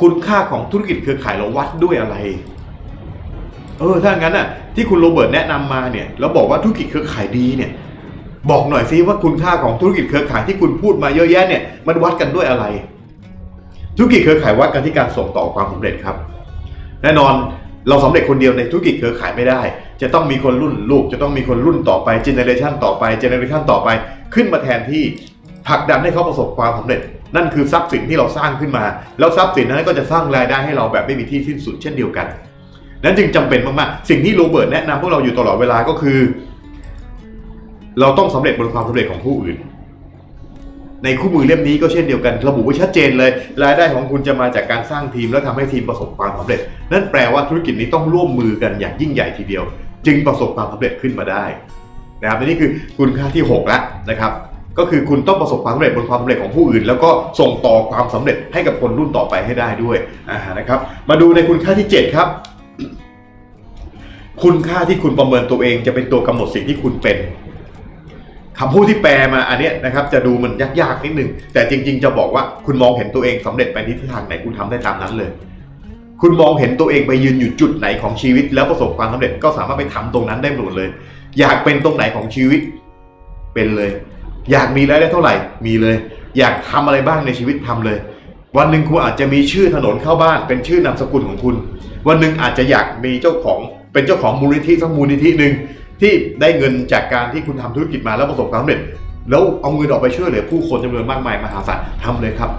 คุณค่าของธุรกิจเครือข่ายเราวัดด้วยอะไร เออถ้างั้นน่ะที่คุณโรเบิร์ตแนะนำมาเนี่ยแล้วบอกว่าธุรกิจเครือข่ายดีเนี่ย บอกหน่อยซิว่าคุณค่าของธุรกิจเครือข่ายที่คุณพูดมาเยอะแยะเนี่ยมันวัดกันด้วยอะไร ธุรกิจเครือข่ายวัดกันที่การส่งต่อความสำเร็จครับ แน่นอนเราสำเร็จคนเดียวในธุรกิจเครือข่ายไม่ได้ จะต้องมีคนรุ่นลูก จะต้องมีคนรุ่นต่อไปเจเนเรชันต่อไปเจเนเรชันต่อไป ขึ้นมาแทนที่ผลักดันให้เขาประสบความสำเร็จ นั่นคือทรัพย์สินที่เราสร้างขึ้นมา แล้วทรัพย์สินนั้นก็จะสร้างรายได้ให้เราแบบไม่มีที่สิ้นสุดเช่นเดียวกัน นั้นจึงจำเป็นมากๆ สิ่งที่โรเบิร์ตแนะนำพวกเราอยู่ตลอดเวลาก็คือ เราต้องสำเร็จบนความสำเร็จของผู้อื่น ในคู่มือเล่มนี้ก็เช่นเดียวกัน ระบุไว้ชัดเจนเลย รายได้ของคุณจะมาจากการสร้างทีม และทำให้ทีมประสบความสำเร็จ นั่นแปลว่าธุรกิจนี้ต้องร่วมมือกันอย่างยิ่งใหญ่ทีเดียว จึงประสบความสำเร็จขึ้นมาได้นะครับและนี่คือคุณค่าที่6แล้วนะครับ ก็คือคุณต้องประสบความสำเร็จบนความสำเร็จของผู้อื่น แล้วก็ส่งต่อความสำเร็จให้กับคนรุ่นต่อไปให้ได้ด้วยนะครับ มาดูในคุณค่าที่ 7 ครับ คุณค่าที่คุณประเมินตัวเองจะเป็นตัวกำหนดสิ่งที่คุณเป็นคำพูดที่แปลมาอันนี้นะครับจะดูมันยากๆนิดนึง แต่จริง ๆ จะบอกว่าคุณมองเห็นตัวเองสำเร็จไปทิศทางไหนคุณทำได้ตามนั้นเลย คุณมองเห็นตัวเองไปยืนอยู่จุดไหนของชีวิต แล้วประสบความสำเร็จก็สามารถไปทำตรงนั้นได้หมดเลย อยากเป็นตรงไหนของชีวิตเป็นเลย อยากมีรายได้เท่าไหร่ มีเลย อยากทำอะไรบ้างในชีวิตทำเลย วันหนึ่งคุณอาจจะมีชื่อถนนเข้าบ้าน เป็นชื่อนามสกุลของคุณ วันหนึ่งอาจจะอยากมีเจ้าของ เป็นเจ้าของมูลนิธิสักมูลนิธิหนึ่งที่ได้เงินจากการที่คุณทำธุรกิจมาแล้วประสบความสำเร็จ แล้วเอาเงินออกไปช่วยเหลือผู้คนจำนวนมากมายมหาศาลทำเลยครับ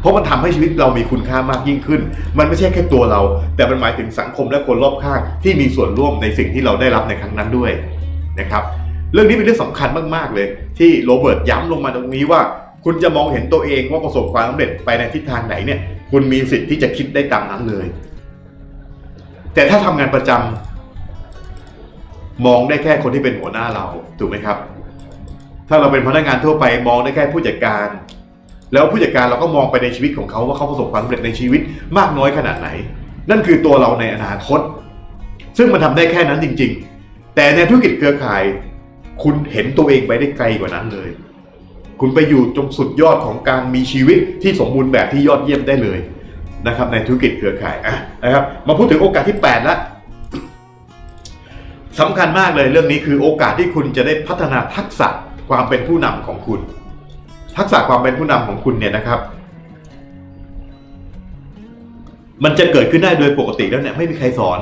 เพราะมันทำให้ชีวิตเรามีคุณค่ามากยิ่งขึ้น มันไม่ใช่แค่ตัวเรา แต่มันหมายถึงสังคมและคนรอบข้างที่มีส่วนร่วมในสิ่งที่เราได้รับในครั้งนั้นด้วยนะครับ เรื่องนี้เป็นเรื่องสำคัญมากๆเลย ที่โรเบิร์ตย้ำลงมาตรงนี้ว่า คุณจะมองเห็นตัวเองว่าประสบความสำเร็จไปในทิศทางไหนเนี่ย คุณมีสิทธิ์ที่จะคิดได้ตามนั้นเลย แต่ถ้าทำงานประจำมองได้แค่คนที่เป็นหัวหน้าเราถูกไหมครับ ถ้าเราเป็นพนักงานทั่วไป มองได้แค่ผู้จัดการ แล้วผู้จัดการเราก็มองไปในชีวิตของเขาว่าเขาประสบความสำเร็จในชีวิตมากน้อยขนาดไหน นั่นคือตัวเราในอนาคต ซึ่งมันทำได้แค่นั้นจริง ๆ แต่ในธุรกิจเครือข่าย คุณเห็นตัวเองไปได้ไกลกว่านั้นเลย คุณไปอยู่ตรงสุดยอดของการมีชีวิตที่สมบูรณ์แบบที่ยอดเยี่ยมได้เลยนะครับ ในธุรกิจเครือข่ายอะนะครับ มาพูดถึงโอกาสที่8แล้วสำคัญมากเลยเรื่องนี้คือโอกาสที่คุณจะได้พัฒนาทักษะความเป็นผู้นำของคุณ ทักษะความเป็นผู้นำของคุณเนี่ยนะครับ มันจะเกิดขึ้นได้โดยปกติแล้วเนี่ยไม่มีใครสอน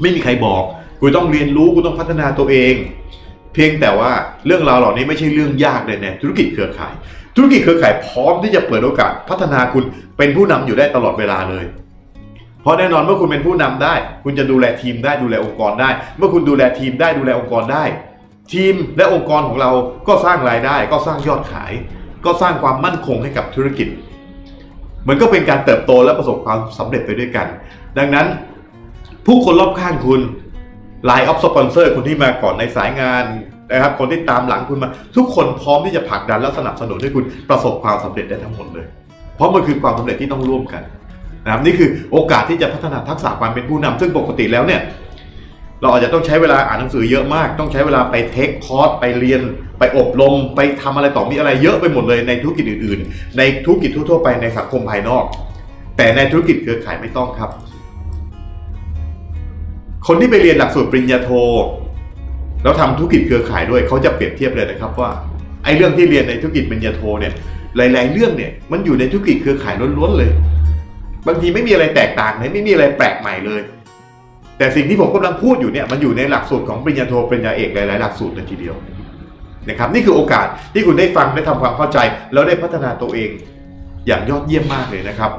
ไม่มีใครบอก คุณต้องเรียนรู้คุณต้องพัฒนาตัวเอง เพียงแต่ว่าเรื่องราวเหล่านี้ไม่ใช่เรื่องยากเลยในธุรกิจเครือข่าย ธุรกิจเครือข่ายพร้อมที่จะเปิดโอกาสพัฒนาคุณเป็นผู้นำอยู่ได้ตลอดเวลาเลย เพราะแน่นอนเมื่อคุณเป็นผู้นำได้ คุณจะดูแลทีมได้ดูแลองค์กรได้ เมื่อคุณดูแลทีมได้ดูแลองค์กรได้ ทีมและองค์กรของเราก็สร้างรายได้ ก็สร้างยอดขาย ก็สร้างความมั่นคงให้กับธุรกิจ มันก็เป็นการเติบโตและประสบความสำเร็จไปด้วยกัน ดังนั้น ผู้คนรอบข้างคุณ Line of Sponsor คนที่มาก่อนในสายงานนะครับคนที่ตามหลังคุณมา ทุกคนพร้อมที่จะผลักดันและสนับสนุนให้คุณประสบความสำเร็จได้ทั้งหมดเลย เพราะมันคือความสำเร็จที่ต้องร่วมกันนะครับนี่คือโอกาสที่จะพัฒนาทักษะความเป็นผู้นำซึ่งปกติแล้วเนี่ยเราอาจจะต้องใช้เวลาอ่านหนังสือเยอะมาก ต้องใช้เวลาไปเทคคอร์สไปเรียน ไปอบรม ไปทำอะไรต่อมีอะไรเยอะไปหมดเลยในธุรกิจอื่น ๆ ในธุรกิจทั่วๆไปในสังคมภายนอก แต่ในธุรกิจเครือข่ายไม่ต้องครับ คนที่ไปเรียนหลักสูตรปริญญาโท แล้วทำธุรกิจเครือข่ายด้วยเขาจะเปรียบเทียบเลยนะครับว่าไอ้เรื่องที่เรียนในธุรกิจปริญญาโทเนี่ยหลาย ๆ เรื่องเนี่ยมันอยู่ในธุรกิจเครือข่ายล้วนๆเลย บางทีไม่มีอะไรแตกต่างเลยไม่มีอะไรแปลกใหม่เลย แต่สิ่งที่ผมกำลังพูดอยู่เนี่ยมันอยู่ในหลักสูตรของปริญญาโทปริญญาเอกหลายๆหลักสูตรเลยทีเดียวนะครับนี่คือโอกาสที่คุณได้ฟังได้ทำความเข้าใจ แล้วได้พัฒนาตัวเองอย่างยอดเยี่ยมมากเลยนะครับ